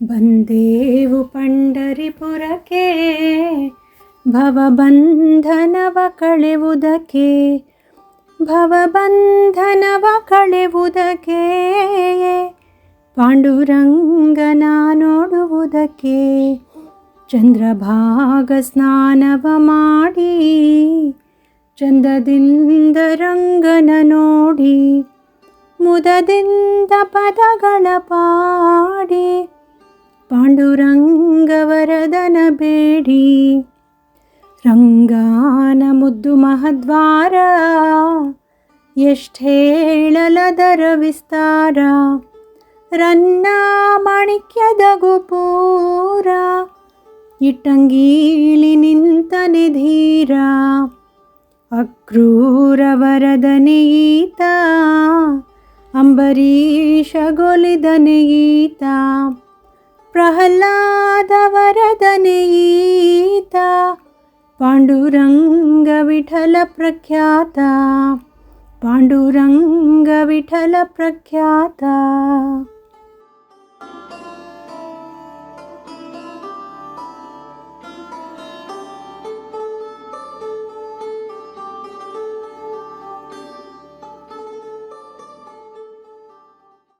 ಬಂದೇವು ಪಂಡರಿಪುರಕ್ಕೆ, ಭವಬಂಧನವ ಕಳೆವುದಕ್ಕೆ ಭವಬಂಧನವ ಕಳೆವುದಕ್ಕೆ ಪಾಂಡುರಂಗನ ನೋಡುವುದಕ್ಕೆ, ಚಂದ್ರಭಾಗ ಸ್ನಾನವ ಮಾಡಿ, ಚಂದದಿಂದ ರಂಗನ ನೋಡಿ, ಮುದದಿಂದ ಪದಗಳ ಪಾಡಿ. ಪಾಂಡುರಂಗವರದನ ಬೇಡಿ ರಂಗಾನ ಮುದ್ದು ಮಹದ್ವಾರ ಎಷ್ಟೇಳಲದರ ವಿಸ್ತಾರ. ರನ್ನ ಮಾಣಿಕ್ಯದ ಗುಪೂರ ಇಟ್ಟಂಗೀಳಿ ನಿಂತನೆ ಧೀರ. ಅಕ್ರೂರ ವರದನೆಯೀತ ಅಂಬರೀಷ ಗೊಲಿದನೆಯೀತ प्रह्लादवरदनयीता पाण्डुरङ्गविठलप्रख्याता पाण्डुरङ्गविठलप्रख्याता